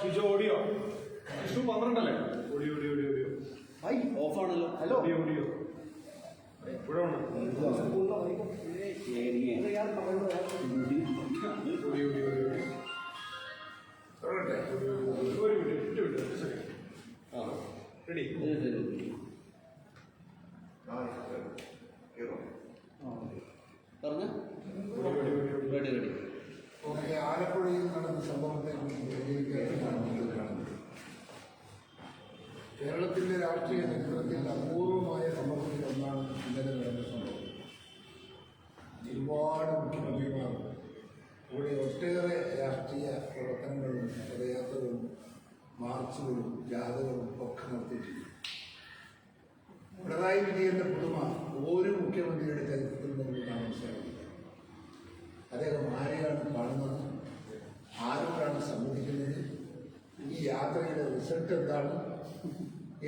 Shijo audio Vishnu പന്ത്രണ്ടല്ലേ? Audio audio audio audio ഓഫാണല്ലോ audio audio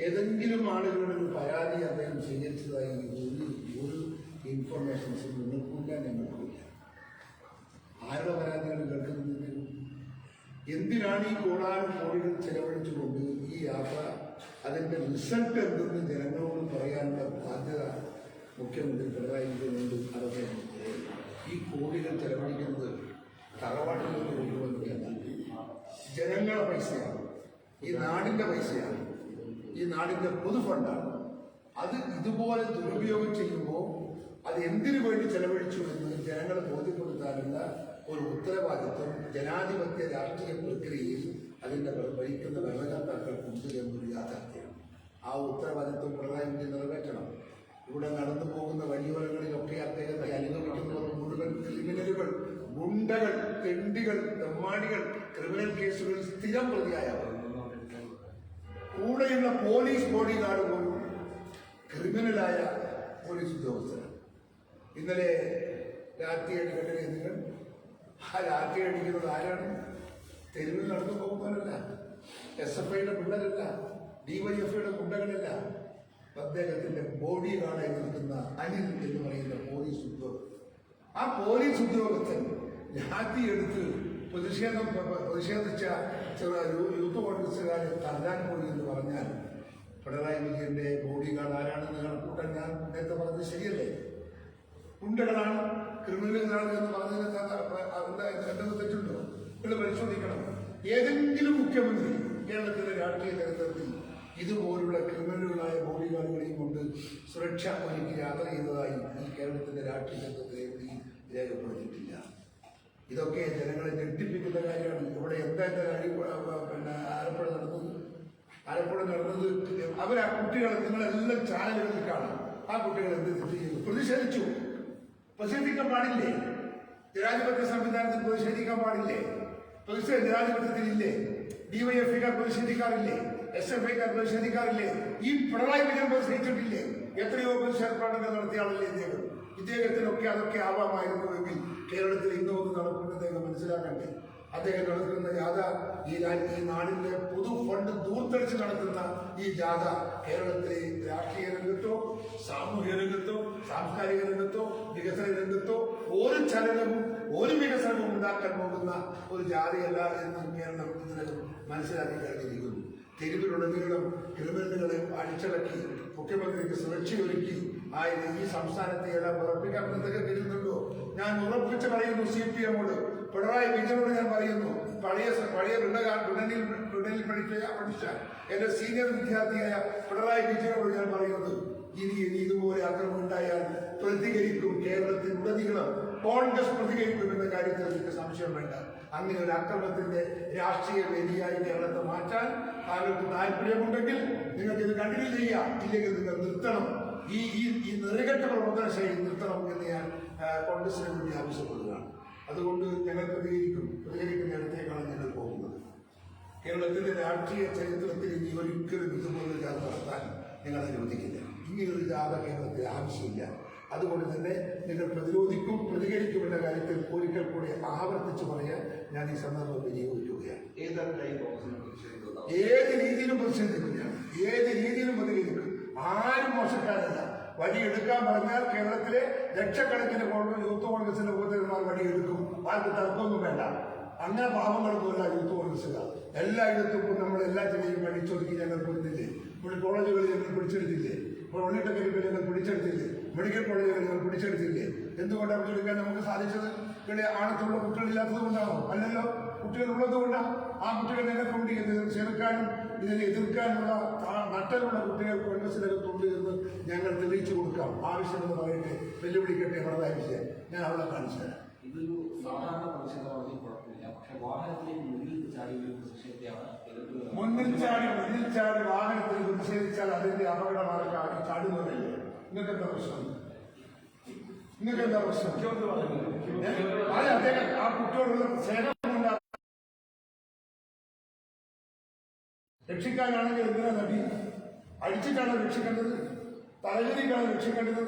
ഏതെങ്കിലും ആളുകളുടെ പരാതി അദ്ദേഹം സ്വീകരിച്ചതായി ഒരു ഒരു ഇൻഫർമേഷൻസും നിങ്ങൾക്കില്ല ഞങ്ങൾക്കില്ല ആരുടെ പരാതിയാണ് കേൾക്കുന്നതിന് എന്തിനാണ് ഈ കോടാനും കോടികൾ ചെലവഴിച്ചുകൊണ്ട് ഈ യാത്ര അതിന്റെ റിസൾട്ട് എന്തെന്ന് ജനങ്ങളോട് പറയാനുള്ള ബാധ്യത മുഖ്യമന്ത്രി പിണറായി വിജയനുണ്ട് അദ്ദേഹം ഈ കോടികൾ ചെലവഴിക്കുന്നത് തറവാട്ടിൽ നിന്ന് ജനങ്ങളുടെ പൈസയാണ്. ഈ നാടിന്റെ പൈസയാണ്. ഈ നാടിന്റെ പൊതു ഫണ്ടാണ്. അത് ഇതുപോലെ ദുരുപയോഗം ചെയ്യുമ്പോൾ അത് എന്തിനു വേണ്ടി ചെലവഴിച്ചു എന്ന് ജനങ്ങളെ ബോധ്യപ്പെടുത്താനുള്ള ഒരു ഉത്തരവാദിത്വം ജനാധിപത്യ രാഷ്ട്രീയ പ്രക്രിയയിൽ അതിന്റെ ഭരിക്കുന്ന ഭരണകർത്താക്കൾക്കുണ്ട് എന്നൊരു യാഥാർത്ഥ്യമാണ് ആ ഉത്തരവാദിത്വം പിണറായി വിജയൻ നിറവേറ്റണം. ഇവിടെ നടന്നു പോകുന്ന വഴിയോരങ്ങളിലൊക്കെ അദ്ദേഹത്തെ അനുഭവിക്കുന്നവർ മുഴുവൻ ക്രിമിനലുകൾ ഗുണ്ടകൾ തെണ്ടികൾ തെമ്മാടികൾ ക്രിമിനൽ കേസുകളിൽ സ്ഥിരം പ്രതിയായവർ കൂടെയുള്ള പോലീസ് ബോഡി ഗാർഡ് പോലും ക്രിമിനലായ പോലീസ് ഉദ്യോഗസ്ഥരാണ്. ഇന്നലെ രാത്രി അടിക്കട്ടെ രീതികൾ ആ രാത്രി അടിക്കുന്നത് ആരാണ്? തെരുവിൽ നടന്നു പോകുന്നവരല്ല എസ് എഫ് ഐയുടെ പിള്ളേരല്ല ഡിവൈഎഫ്ഐയുടെ ഗുണ്ടകളല്ല. അദ്ദേഹത്തിന്റെ ബോഡി ഗാർഡായി നിൽക്കുന്ന അനിൽ എന്ന് പറയുന്ന പോലീസ് ഉദ്യോഗസ്ഥൻ. ആ പോലീസ് ഉദ്യോഗസ്ഥൻ രാത്രി എടുത്ത് പ്രതിഷേധം പ്രതിഷേധിച്ച ചില യൂത്ത് കോൺഗ്രസ്സുകാരെ തല്ലാൻ പോയി എന്ന് പറഞ്ഞാൽ പിണറായി വിജയന്റെ ബോഡി ആരാണെന്ന് കണക്കൂട്ടാൻ ഞാൻ നേരത്തെ പറഞ്ഞത് ശരിയല്ലേ? ഗുണ്ടകളാണ് ക്രിമിനലുകളാണ് എന്ന് പറഞ്ഞതിന് തെറ്റുണ്ടോ? നിങ്ങൾ പരിശോധിക്കണം. ഏതെങ്കിലും മുഖ്യമന്ത്രി കേരളത്തിലെ രാഷ്ട്രീയ ചരിത്രത്തിൽ ഇതുപോലുള്ള ക്രിമിനലുകളായ ബോഡി ഗാർഡുകളെയും കൊണ്ട് സുരക്ഷാ പണിക്ക് യാത്ര ചെയ്തതായി ഈ കേരളത്തിന്റെ രാഷ്ട്രീയ ചരിത്രത്തിൽ രേഖപ്പെടുത്തിയിട്ടില്ല. ഇതൊക്കെ ജനങ്ങളെ ഞെട്ടിപ്പിക്കുന്ന കാര്യമാണ്. ഇവിടെ എന്തായാലും കാര്യം പിന്നെ ആലപ്പുഴ നടന്നത്? ആലപ്പുഴ നടന്നത് അവർ ആ കുട്ടികളെ നിങ്ങളെല്ലാം ചാനലുകളിൽ കാണാം. ആ കുട്ടികൾ എന്ത് പ്രതിഷേധിച്ചു. പ്രതിഷേധിക്കാൻ പാടില്ലേ? ജനാധിപത്യ സംവിധാനത്തിൽ പ്രതിഷേധിക്കാൻ പാടില്ലേ? പ്രതിഷേധ ജനാധിപത്യത്തിൽ ഇല്ലേ ഡിവൈഎഫ്ഐക്കാർ പ്രതിഷേധിക്കാറില്ലേ? S F ഐക്കാർ പ്രതിഷേധിക്കാറില്ലേ? ഈ പിണറായി വിജയൻ പ്രതിഷേധിച്ചിട്ടില്ലേ? എത്രയോ പ്രതിഷേധ പ്രകടനങ്ങൾ നടത്തിയ ആളല്ലേ ഇദ്ദേഹം? ഇദ്ദേഹത്തിനൊക്കെ അതൊക്കെ ആവാമായിരുന്നുവെങ്കിൽ കേരളത്തിൽ ഇന്നും ഒന്ന് നടക്കുന്ന അദ്ദേഹം മനസ്സിലാക്കണ്ടേ? അദ്ദേഹം നടത്തുന്ന ജാഥ ഈ ഈ നാടിന്റെ പൊതു ഫണ്ട് ദൂർത്തടിച്ച് നടത്തുന്ന ഈ ജാഥ കേരളത്തിലെ രാഷ്ട്രീയ രംഗത്തോ സാമൂഹ്യ രംഗത്തോ സാംസ്കാരിക രംഗത്തോ വികസന രംഗത്തോ ഒരു ചലനവും ഒരു വികസനവും ഉണ്ടാക്കാൻ പോകുന്ന ഒരു ജാഥയല്ല എന്ന് കേരളം ഇതിനകം മനസ്സിലാക്കി കഴിഞ്ഞിരിക്കുന്നു. തെരുവിലുടനീളം ക്രിമിനലുകളെ അടിച്ചടക്കി മുഖ്യമന്ത്രിക്ക് സുരക്ഷയൊരുക്കി ആ ഈ സംസ്ഥാനത്തെ എല്ലാം ഉറപ്പിക്കാൻ എന്തൊക്കെ കരുതുന്നുണ്ടോ ഞാൻ ഉറപ്പിച്ച് പറയുന്നു സി പി എമ്മോട് പിണറായി വിജയനോട് ഞാൻ പറയുന്നു പഴയ പഴയ ബ്രിട്ടനിൽ ബ്രിട്ടനിൽ പഠിച്ച പഠിച്ച എന്റെ സീനിയർ വിദ്യാർത്ഥിയായ പിണറായി വിജയനോട് ഞാൻ പറയുന്നത് ഇനി ഇനി ഇതുപോലെ ആക്രമണം ഉണ്ടായാൽ പ്രതികരിക്കും കേരളത്തിൽ ഉടനീളം. കോൺഗ്രസ് പ്രതികരിക്കും എന്ന കാര്യത്തിൽ എനിക്ക് സംശയം വേണ്ട. അങ്ങനെ ഒരു അക്രമത്തിന്റെ രാഷ്ട്രീയ വേദിയായി കേരളത്തെ മാറ്റാൻ താങ്കൾക്ക് താല്പര്യമുണ്ടെങ്കിൽ നിങ്ങൾക്ക് ഇത് കണ്ടിന്യൂ ചെയ്യാം. ഇല്ലെങ്കിൽ നിങ്ങൾ നിർത്തണം. ഈ ഈ ഈ നിറകെട്ട പ്രവർത്തന ശൈലി നിർത്തണം എന്ന് ഞാൻ കോൺഗ്രസിനെ വേണ്ടി ആവശ്യപ്പെടുകയാണ്. അതുകൊണ്ട് ഞങ്ങൾ പ്രതികരിക്കും. പ്രതികരിക്കുന്ന ഇടത്തേക്കാണ് ഞങ്ങൾ പോകുന്നത്. കേരളത്തിന്റെ രാഷ്ട്രീയ ചരിത്രത്തിൽ ഇനി ഒരിക്കലും ഇതുപോലെ ജാഥ നടത്താൻ ഞങ്ങൾ അനുവദിക്കില്ല. ഇങ്ങനൊരു ജാഥ കേരളത്തിൽ ആവശ്യമില്ല. അതുകൊണ്ട് തന്നെ നിങ്ങൾ പ്രതിരോധിക്കും പ്രതികരിക്കുമെന്ന കാര്യത്തിൽ ഒരിക്കൽ കൂടി ആവർത്തിച്ചു പറയാൻ ഞാൻ ഈ സന്ദർഭം വിനിയോഗിക്കുകയാണ്. ഏത് രീതിയിലും പ്രതിഷേധിക്കും ഞാൻ ഏത് രീതിയിലും പ്രതികരിക്കും. ആരും മോശക്കാരല്ല. വഴിയെടുക്കാൻ പറഞ്ഞാൽ കേരളത്തിലെ ലക്ഷക്കണക്കിന് കോൺഗ്രസ് യൂത്ത് കോൺഗ്രസിന്റെ വോട്ടർമാർ വഴിയെടുക്കും ആർക്ക് തർക്കമൊന്നും വേണ്ട. അങ്ങനെ പാവങ്ങളൊന്നുമില്ല യൂത്ത് കോൺഗ്രസ്സുകാർ. എല്ലായിടത്തും നമ്മൾ എല്ലാ ജില്ലയും പഠിച്ചൊതുക്കി ഞങ്ങൾ കൊടുത്തില്ലേ ഇപ്പോൾ കോളേജുകളിൽ ഞങ്ങൾ പിടിച്ചെടുത്തില്ലേ? ഇപ്പോൾ ഉള്ളിട്ടൊക്കെ ഞങ്ങൾ പിടിച്ചെടുത്തില്ലേ? മെഡിക്കൽ കോളേജുകൾ പിടിച്ചെടുത്തില്ലേ? എന്തുകൊണ്ടാണ് പിടിച്ചെടുക്കാൻ നമുക്ക് സാധിച്ചത്? ഇവിടെ ആണത്തുള്ള കുട്ടികളില്ലാത്തത് കൊണ്ടാണോ? അല്ലല്ലോ കുട്ടികൾ ഉള്ളത് കൊണ്ടാണ് ആ കുട്ടികൾ കൊണ്ട് ചെറുക്കാനും ഇതിനെ എതിർക്കാനുള്ള നട്ടലുള്ള കുട്ടികൾ കോൺഗ്രസിനകത്തുണ്ട് എന്ന് ഞങ്ങൾ തെളിയിച്ചു കൊടുക്കാം. ആവശ്യമെന്ന് പറയട്ടെ വെല്ലുവിളിക്കട്ടെ എന്നതായ വിഷയം ഞാൻ അവിടെ കാണിച്ചു തരാം. ഇതൊരു സാധാരണ പ്രതിഷേധമാണെങ്കിൽ കുഴപ്പമില്ല. പക്ഷെ വാഹനത്തിലേക്ക് മുന്നിൽ ചാടി ഒരു പ്രതിഷേധത്തെയാണ് മുന്നിൽ ചാടി മുന്നിൽ ചാടി വാഹനത്തിൽ പ്രതിഷേധിച്ചാൽ അതിന്റെ അപകടമാണ് ചാടി ചാടുന്നതല്ലേ? നിങ്ങൾക്ക് എന്താ പ്രശ്നം? നിങ്ങൾക്ക് എന്താ പ്രശ്നം അദ്ദേഹം ആ കുട്ടിയോടുള്ള സ്നേഹം രക്ഷിക്കാനാണെങ്കിൽ എന്തിനാ നടി? അടിച്ചിട്ടാണ് രക്ഷിക്കേണ്ടത്? തലകറിയിട്ടാണ് രക്ഷിക്കേണ്ടത്?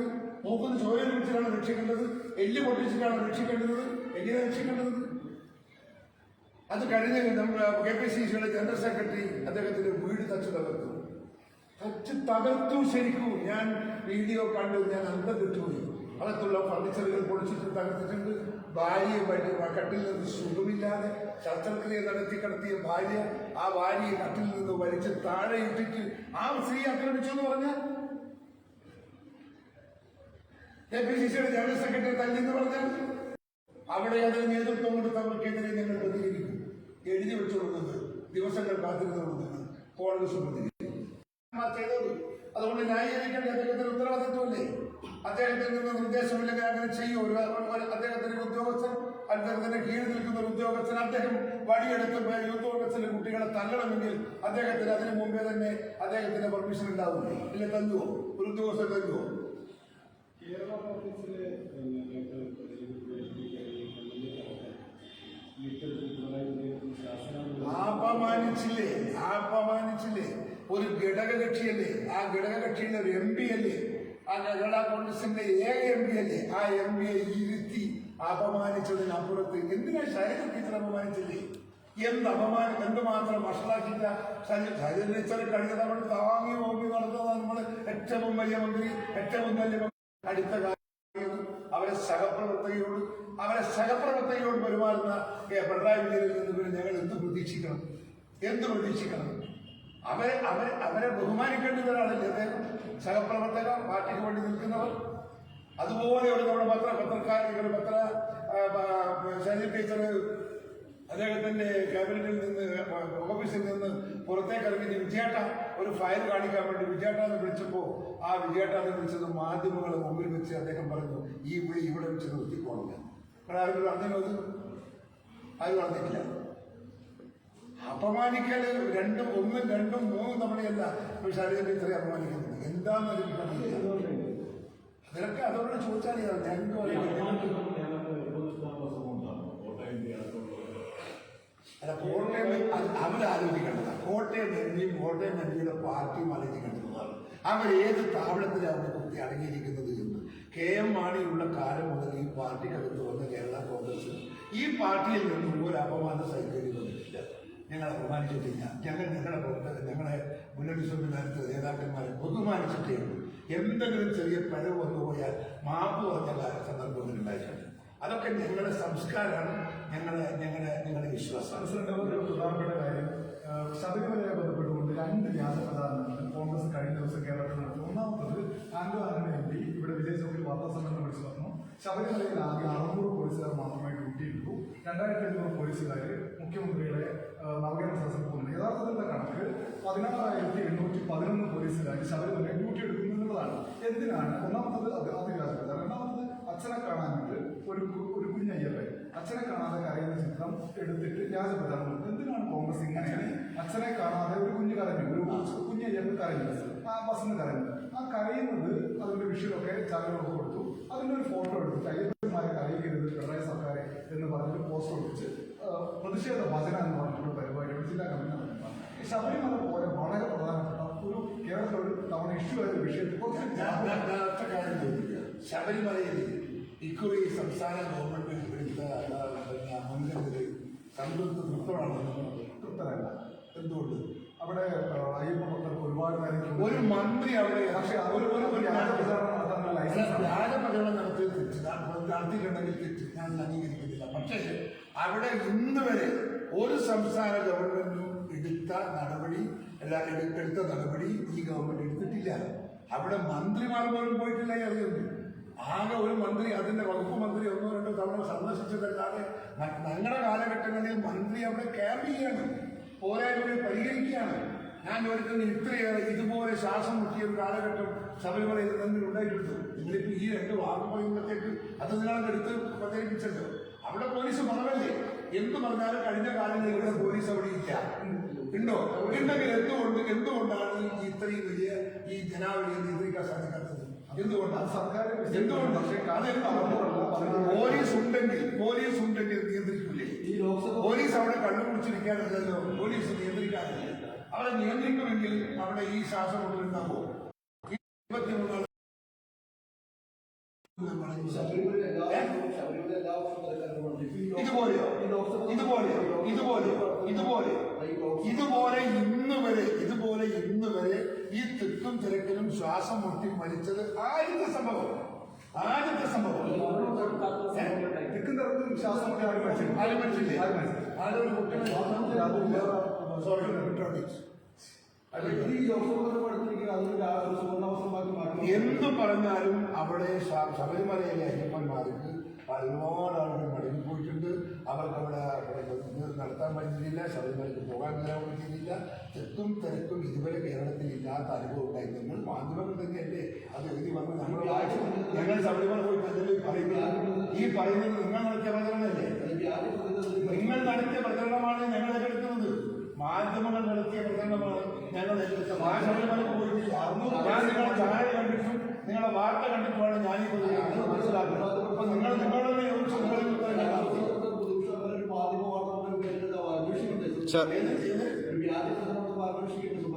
മൂക്കുന്ന ചോര പിടിച്ചിട്ടാണ് രക്ഷിക്കേണ്ടത്? എല്ല് പൊട്ടിച്ചിട്ടാണ് രക്ഷിക്കേണ്ടത്? എങ്ങനെ രക്ഷിക്കേണ്ടത്? അത് കഴിഞ്ഞ് നമ്മുടെ കെ പി സി സിയുടെ ജനറൽ സെക്രട്ടറി അദ്ദേഹത്തിന്റെ വീട് തച്ചു തകർത്തു. തച്ച് തകർത്തു ശരിക്കും. ഞാൻ വീഡിയോ കണ്ടു ഞാൻ അന്തം വിട്ടുപോയി അകത്തുള്ള ഫർണിച്ചറുകൾ പൊളിച്ചിട്ട് തകർത്തിട്ടുണ്ട്. ഭാര്യയെ കട്ടിൽ നിന്ന് സുഖമില്ലാതെ ശസ്ത്രക്രിയ നടത്തി കടത്തിയ ഭാര്യ ആ ഭാര്യയെ കട്ടിൽ നിന്ന് വലിച്ച് താഴെ ഇട്ടിട്ട് ആ സ്ത്രീ ആക്രമിച്ചു എന്ന് പറഞ്ഞാൽ എ പി സി സിയുടെ ജനറൽ സെക്രട്ടറി തല്ലി എന്ന് പറഞ്ഞാൽ അവിടെ അതിന് നേതൃത്വം കൊടുത്തവർക്കെതിരെ ഞങ്ങൾ പ്രതികരിക്കും. എഴുതി വെച്ചുകൊടുക്കുന്നത് ദിവസങ്ങൾ കാത്തിരുന്നുകൊടുക്കുന്നത് കോൺഗ്രസ് പ്രതികരിക്കും ചെയ്തത് അതുകൊണ്ട് ന്യായീകരിക്കേണ്ട അദ്ദേഹത്തിന് ഉത്തരവാദിത്വമല്ലേ അദ്ദേഹത്തിൽ നിന്ന് നിർദ്ദേശമില്ലെങ്കിൽ അങ്ങനെ ചെയ്യൂ ഒരു അദ്ദേഹത്തിന്റെ ഉദ്യോഗസ്ഥൻ അദ്ദേഹത്തിന്റെ കീഴിൽ നിൽക്കുന്ന ഒരു ഉദ്യോഗസ്ഥൻ അദ്ദേഹം വഴിയെടുത്ത് യൂത്ത് കോൺഗ്രസിലെ കുട്ടികളെ തല്ലണമെങ്കിൽ അദ്ദേഹത്തിന് അതിനു മുമ്പേ തന്നെ അദ്ദേഹത്തിന്റെ പെർമിഷൻ ഉണ്ടാവും ഇല്ല തല്ലുവോ ഒരു ഉദ്യോഗസ്ഥൻ തല്ലുവോ കേരള കോൺഗ്രസിലെ ആപമാനിച്ചില്ലേ നേരത്തെ ഒരു ഘടകകക്ഷിയല്ലേ? ആ ഘടകകക്ഷിയുടെ ഒരു എം പി അല്ലേ? ആ കേരള കോൺഗ്രസിന്റെ ഏക എം പി അല്ലേ? ആ എം പിയെ ഇരുത്തി അപമാനിച്ചതിനപ്പുറത്ത് എന്തിനാ ശൈലജ ടീച്ചർ അപമാനിച്ചില്ലേ? എന്ത് അപമാനം? എന്തുമാത്രം വഷളാക്കിയിട്ട ശൈലജ? ടീച്ചർ കഴിഞ്ഞ തവണ താങ്ങി നോക്കി നടത്തുന്നത് നമ്മൾ ഏറ്റവും വലിയ മന്ത്രി ഏറ്റവും വലിയ അടുത്ത കാലം അവരെ സഹപ്രവർത്തകയോട് അവരെ സഹപ്രവർത്തകയോട് പെരുമാറുന്ന. പിണറായി വിജയനിൽ നിന്ന് ഞങ്ങൾ എന്ത് പ്രതീക്ഷിക്കണം? എന്ത് പ്രതീക്ഷിക്കണം? അവരെ അവരെ അവരെ ബഹുമാനിക്കേണ്ടുന്ന ഒരാളല്ലേ അദ്ദേഹം സഹപ്രവർത്തകർ പാർട്ടിക്ക് വേണ്ടി നിൽക്കുന്നവർ. അതുപോലെ നമ്മുടെ പത്ര പത്രക്കാർ ഒരു പത്ര ആ, ടീച്ചർ അദ്ദേഹത്തിന്റെ ക്യാബിനറ്റിൽ നിന്ന് ഓഫീസിൽ നിന്ന് പുറത്തേക്ക് ഇറങ്ങിയ വിജയേട്ട ഒരു ഫയൽ കാണിക്കാൻ വേണ്ടി വിജയേട്ട എന്ന് വിളിച്ചപ്പോ ആ വിജയേട്ട എന്ന് വിളിച്ചത് മാധ്യമങ്ങളെ മുമ്പിൽ വെച്ച് അദ്ദേഹം പറഞ്ഞു ഈ വിളി ഇവിടെ വെച്ച് നിർത്തിക്കോണം കാരണം അവർ പറഞ്ഞു അത്. അത് പറഞ്ഞിട്ടില്ല. അപമാനിക്കൽ രണ്ടും ഒന്നും രണ്ടും മൂന്നും തവണയല്ല. ശരീരം ഇത്രയും അപമാനിക്കുന്നത്. എന്താണെന്ന് എനിക്ക് അറിയില്ല അതിലൊക്കെ അതോട് ചോദിച്ചാൽ ഞാൻ അല്ല കോട്ടയം അവരാലോചിക്കേണ്ടത് കോട്ടയം എന്നെയും കോട്ടയം എന്നെയുടെ പാർട്ടിയും ആലോചിക്കേണ്ടതാണ്. അവർ ഏത് താവളത്തിലാണ് കുത്തി അടങ്ങിയിരിക്കുന്നത് എന്ന്. കെ എം മാണിയുള്ള കാലം മുതൽ ഈ പാർട്ടിക്കകത്ത് വന്ന കേരള കോൺഗ്രസ് ഈ പാർട്ടിയിൽ നിന്നും ഒരു അപമാന സൈകര്യം ഞങ്ങൾ അപമാനിച്ചിട്ടില്ല ഞങ്ങൾ ഞങ്ങളുടെ പ്രവർത്തകർ ഞങ്ങളെ മുന്നണി സംവിധാനത്തിലെ നേതാക്കന്മാരെ ബഹുമാനിച്ചിട്ടേ ഉള്ളൂ എന്തെങ്കിലും ചെറിയ പിഴവ് വന്നു പോയാൽ മാപ്പ് പറഞ്ഞ കാല സന്ദർഭങ്ങൾ ഉണ്ടായിട്ടുണ്ട് അതൊക്കെ ഞങ്ങളുടെ സംസ്കാരമാണ്. ഞങ്ങളെ ഞങ്ങളുടെ ഞങ്ങളുടെ വിശ്വാസം പ്രധാനപ്പെട്ട കാര്യം. ശബരിമലയെ ബന്ധപ്പെട്ടുകൊണ്ട് രണ്ട് വ്യാജ പ്രചാരണങ്ങൾ കോൺഗ്രസ് കഴിഞ്ഞ ദിവസം കേരളത്തിൽ നടത്തി. ഒന്നാമത്തത് ആന്റോ ആന്റണി എം പി ഇവിടെ വിജയ് ചൗക്കിൽ വാർത്താ സമ്മേളനം വിളിച്ചു പറഞ്ഞു ശബരിമലയിൽ ആകെ അറുന്നൂറ് പോലീസുകാർ മാത്രമായി ഡ്യൂട്ടി ഇട്ടു രണ്ടായിരത്തി അഞ്ഞൂറ് പോലീസുകാർ മുഖ്യമന്ത്രിയുടെ നവകേരള സദസ്സിൽ പോകുന്നത് യഥാർത്ഥത്തിലുള്ള കണക്ക്? പതിനാറായിരത്തി എണ്ണൂറ്റി പതിനൊന്ന് പോലീസുകാർ ശബരിമല ഡ്യൂട്ടി എടുക്കുന്നു എന്നുള്ളതാണ്. എന്തിനാണ്? ഒന്നാമത്തത് പ്രചാരണം രണ്ടാമത്തത് അച്ഛനെ കാണാനുണ്ട് ഒരു ഒരു കുഞ്ഞയ്യപ്പൻ. അച്ഛനെ കാണാതെ കരയുന്ന ചിത്രം എടുത്തിട്ട് പ്രചാരണം എന്തിനാണ് കോൺഗ്രസ് ഇങ്ങനെയാണ് അച്ഛനെ കാണാതെ ഒരു കുഞ്ഞ് കരഞ്ഞു? ഒരു കുഞ്ഞയ്യപ്പൻ കരഞ്ഞു. ആ ബസ്സിന് കരഞ്ഞു. ആ കരയുന്നത് അതിന്റെ വിഷയമൊക്കെ ചാനലുകൾ കൊടുത്തു. അതിന്റെ ഒരു ഫോട്ടോ എടുത്തിട്ട് അയ്യപ്പന്മാരെ കരയിക്കരുത് പിണറായി സർക്കാരെ എന്ന് പറഞ്ഞൊരു പോസ്റ്റർ ഒട്ടിച്ച് പ്രതിഷേധ വചന എന്ന് പറഞ്ഞിട്ടുള്ള പരിപാടികൾ ജില്ലാ കമ്മിറ്റി നടത്തുന്നത് ഈ ശബരിമല പോലെ വളരെ പ്രധാനപ്പെട്ട ഒരു കേരളത്തിൽ ഒരു തവണ ഇഷ്യൂ ആയ വിഷയത്തിൽ കുറച്ച് കാര്യം ചോദിക്കുക ശബരിമലയിൽ ഇക്കുറി സംസ്ഥാന ഗവൺമെന്റ് എടുത്ത മുൻകരുതൽ സംതൃപ്ത തൃപ്തമാണെന്ന് തൃപ്തരല്ല എന്തുകൊണ്ട്? അവിടെ അയ്യപ്പ ഭക്തർക്ക് ഒരുപാട് കാര്യങ്ങൾ ഒരു മന്ത്രി അവിടെ പക്ഷേ ഒരു ഒരു ഒരു വ്യാജ പ്രചാരണം നടത്താൻ ലൈസൻസ് ആണ്. വ്യാജ പ്രചരണം നടത്തിയത് തെറ്റ്. നടത്തിയിട്ടുണ്ടെങ്കിൽ തെറ്റ്. ഞാൻ അംഗീകരിക്കുന്നില്ല പക്ഷേ അവിടെ ഇന്ന് വരെ ഒരു സംസ്ഥാന ഗവൺമെന്റും എടുത്ത നടപടി അല്ല എടു- എടുത്ത നടപടി ഈ ഗവൺമെന്റ് എടുത്തിട്ടില്ല. അവിടെ മന്ത്രിമാർ പോലും പോയിട്ടില്ല ഈ അറിയുന്നു ആകെ ഒരു മന്ത്രി അതിന്റെ വകുപ്പ് മന്ത്രി ഒന്നോ രണ്ടോ തവണ സന്ദർശിച്ചതല്ലാതെ ഞങ്ങളുടെ കാലഘട്ടങ്ങളിൽ മന്ത്രി അവിടെ ക്യാമ്പ് ചെയ്യാണ്. പോരായ്മകൾ പരിഹരിക്കുകയാണ്. ഞാൻ ചോദിക്കുന്നത് ഇത്രയേറെ ഇതുപോലെ ശ്വാസം മുട്ടിയ ഒരു കാലഘട്ടം ശബരിമലയിൽ തന്നെ ഉണ്ടായിട്ടുണ്ട്. നിങ്ങളിപ്പോൾ ഈ രണ്ട് വാക്ക് പറയുമ്പോഴത്തേക്ക് അത് നിങ്ങളെടുത്ത് പ്രചരിപ്പിച്ചല്ലോ. അവിടെ പോലീസ് കുറവല്ലേ എന്ത് പറഞ്ഞാലും കഴിഞ്ഞ കാലങ്ങളിൽ ഇവിടെ പോലീസ് അവിടെ ഇല്ല. ഉണ്ടോ? ഉണ്ടെങ്കിൽ എന്തുകൊണ്ട് എന്തുകൊണ്ടാണ് ഈ ഇത്രയും വലിയ ഈ ജനാവലിയെ നിയന്ത്രിക്കാൻ സാധിക്കാത്തത്? എന്തുകൊണ്ടാണ് സർക്കാർ എന്തുകൊണ്ട്? പോലീസ് ഉണ്ടെങ്കിൽ പോലീസ് ഉണ്ടെങ്കിൽ നിയന്ത്രിക്കില്ലേ പോലീസ് അവിടെ കണ്ണുപിടിച്ചിരിക്കാനല്ലല്ലോ പോലീസ് നിയന്ത്രിക്കാറില്ല. അവിടെ നിയന്ത്രിക്കുമെങ്കിൽ അവിടെ ഈ ശ്വാസം കൊണ്ടുണ്ടാവോ ഇരുപത്തിമൂന്നാൾ ഇതുപോലെയോ? ഇതുപോലെയോ? ഇതുപോലെയോ? ഇതുപോലെ ഇതുപോലെ ഇന്ന് വരെ ഇതുപോലെ ഇന്ന് വരെ ഈ തിക്കും തിരക്കിലും ശ്വാസം മുട്ടി മരിച്ചത് ആദ്യത്തെ സംഭവം. ആദ്യത്തെ സംഭവം. ശ്വാസം മുട്ടി ആരും മരിച്ചിട്ടില്ല. ആരും മരിച്ചില്ലേ ആരും സോറി ഇലക്ട്രോണിക്സ് എന്തു പറഞ്ഞാലും അവിടെ ശബരിമലയിലെ അയ്യപ്പന്മാർക്ക് ഒരുപാട് ആളുകൾ മടങ്ങിപ്പോയിട്ടുണ്ട് അവർക്ക് അവിടെ നടത്താൻ പറ്റുന്നില്ല ശബരിമലയ്ക്ക് പോകാൻ വരാൻ പറ്റുന്നില്ല തെക്കും തിരക്കും ഇതുവരെ കേരളത്തിൽ ഇല്ലാത്ത അനുഭവം ഉണ്ടായി. നിങ്ങൾ മാധ്യമങ്ങൾ തന്നെയല്ലേ അത് എഴുതി വന്ന് നമ്മൾ ഞങ്ങൾ ശബരിമല പോയി അതല്ലേ പറയുന്നത്. ഈ പറയുന്നത് നിങ്ങൾ നടത്തിയ പ്രചരണമല്ലേ? നിങ്ങൾ നടത്തിയ പ്രചരണമാണ് ഞങ്ങൾ ഏറ്റെടുക്കുന്നത് മാധ്യമങ്ങൾ നടത്തിയ പ്രചരണമാണ് ഞങ്ങൾ പോയിട്ടില്ല ഞാൻ നിങ്ങളുടെ ചാനൽ കണ്ടിട്ടും നിങ്ങളുടെ വാർത്ത കണ്ടിട്ടുമാണ് ഞാൻ ഈ പ്രതികരിക്കുന്നത് മനസ്സിലാക്കുന്നത് അപ്പൊ നിങ്ങൾ ചോദിച്ചു നിങ്ങളിൽ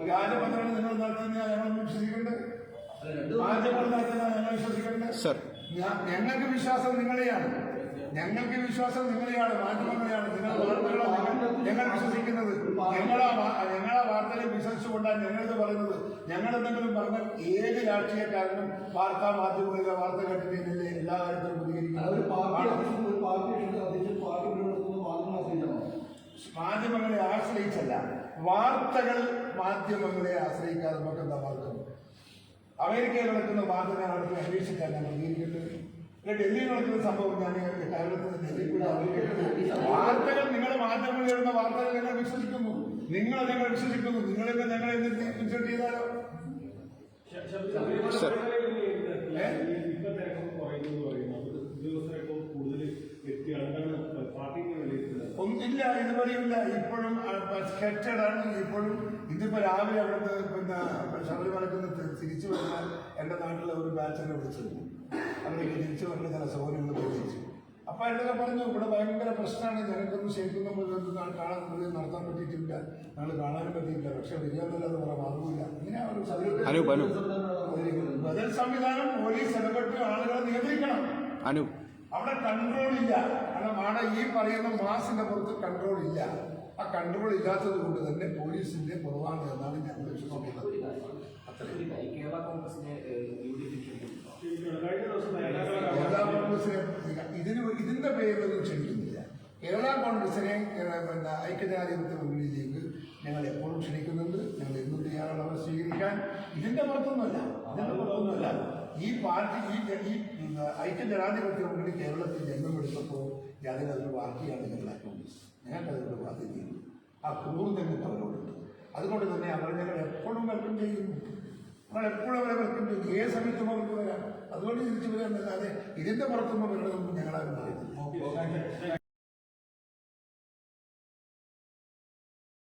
വ്യാജപത്രമാണ് നിങ്ങൾ നടത്തുന്ന ഞങ്ങളൊന്നും മാധ്യമങ്ങൾ നടത്തുന്ന ഞങ്ങൾ ഞങ്ങൾക്ക് വിശ്വാസം നിങ്ങളെയാണ്. ഞങ്ങൾക്ക് വിശ്വാസം നിങ്ങളെയാണ്. മാധ്യമങ്ങളെയാണ്. നിങ്ങൾ വാർത്തകളാണ് ഞങ്ങൾ വിശ്വസിക്കുന്നത്. ഞങ്ങളാ ഞങ്ങളാ വാർത്തയിൽ ബിസിനസ് കൊണ്ടാണ് ഞങ്ങളിത് പറയുന്നത്. ഞങ്ങൾ എന്തെങ്കിലും പറഞ്ഞാൽ ഏത് രാഷ്ട്രീയക്കാരനും വാർത്താ മാധ്യമങ്ങളിലെ വാർത്ത കേട്ടിട്ടില്ലേ എല്ലാ കാര്യത്തിലും പ്രതികരിക്കുന്നത് മാധ്യമങ്ങളെ ആശ്രയിച്ചല്ല. വാർത്തകൾ മാധ്യമങ്ങളെ ആശ്രയിക്കാതെ നമുക്ക് എന്താ മാർഗം? അമേരിക്കയിൽ നടക്കുന്ന വാർത്തകളെ ഞാൻ അന്വേഷിക്കാൻ ഞാൻ പ്രതികരിക്കേണ്ടത്. ഇവിടെ ഡൽഹിയിൽ നടക്കുന്ന സംഭവം ഞാൻ കേരളത്തിൽ. വാർത്തകൾ നിങ്ങൾ മാധ്യമങ്ങളിൽ വരുന്ന വാർത്തകൾ ഞങ്ങൾ വിശ്വസിക്കുന്നു. നിങ്ങൾ ഞങ്ങൾ വിശ്വസിക്കുന്നു. നിങ്ങളൊക്കെ ഞങ്ങളെ ഇൻസൾട്ട് ചെയ്താലോ? ഇല്ല ഇതുവരെയില്ല ഇപ്പോഴും സ്കെച്ചഡാണ് ഇപ്പോഴും ഇതിപ്പോ രാവിലെ അവിടുത്തെ പിന്നെ ശബരിമലക്ക് തിരിച്ചു വരുന്ന എന്റെ നാട്ടിലെ ഒരു ബാച്ചിനെ വിളിച്ചിരുന്നു അവരൊക്കെ തിരിച്ചു വന്ന് ചില സൗകര്യങ്ങൾ പ്രതീക്ഷിച്ചു അപ്പൊ എന്നൊക്കെ പറഞ്ഞു ഇവിടെ ഭയങ്കര പ്രശ്നമാണ്. ഞങ്ങൾക്കൊന്നും ശരിക്കും കാണാൻ നടത്താൻ പറ്റിയിട്ടില്ല. ഞങ്ങൾ കാണാനും പറ്റിയില്ല പക്ഷെ വിജയമല്ലാതെ വേറെ മാർഗമില്ല ഇങ്ങനെ ഒരു ബദൽ സംവിധാനം പോലീസ് ഇടപെട്ട് ആളുകളെ നിയന്ത്രിക്കണം. അനു. അവിടെ കൺട്രോൾ ഇല്ല. കാരണം അവിടെ ഈ പറയുന്ന മാസിന്റെ പുറത്ത് കൺട്രോൾ ഇല്ല. ആ കൺട്രോൾ ഇല്ലാത്തത് കൊണ്ട് തന്നെ പോലീസിന്റെ കുറവാണ് എന്നാണ് ഞങ്ങൾ വിശ്വസിക്കുന്നത്. ഈ കേരള കോൺഗ്രസിനെ ഇതിന് ഇതിന്റെ പേരിലൊന്നും ക്ഷണിക്കുന്നില്ല. കേരള കോൺഗ്രസിനെ പിന്നെ ഐക്യജനാധിപത്യ മുന്നണിയിലേക്ക് ഞങ്ങൾ എപ്പോഴും ക്ഷണിക്കുന്നുണ്ട്. ഞങ്ങൾ എന്നും തയ്യാറാണ് അവരെ സ്വീകരിക്കാൻ ഇതിന്റെ പുറത്തൊന്നുമല്ല. ഇതിന്റെ പുറത്തൊന്നുമല്ല. ഈ പാർട്ടി ഈ ഈ ഐക്യജനാധിപത്യ മുന്നണി കേരളത്തിൽ ജന്മമെടുത്തപ്പോൾ ഞാനിത് അതൊരു പാർട്ടിയാണ് കേരള കോൺഗ്രസ് ഞങ്ങൾക്ക് അതിനോട് ബാധ്യതയുണ്ട് ആ ക്രൂർ തന്നെ അവരോടുണ്ട്. അതുകൊണ്ട് തന്നെ അവർ ഞങ്ങൾ എപ്പോഴും വെൽക്കം ചെയ്യുന്നു. നമ്മൾ എപ്പോഴും അവരെ വെൽക്കം ചെയ്യുന്നു ഏത് സമയത്തും അവർക്ക് വരാം. അതുകൊണ്ട് തിരിച്ചു വരാമെന്നല്ലാതെ ഇതിന്റെ പുറത്തുനിന്ന് വരുന്നതൊന്നും ഞങ്ങളാരും പറയുന്നില്ല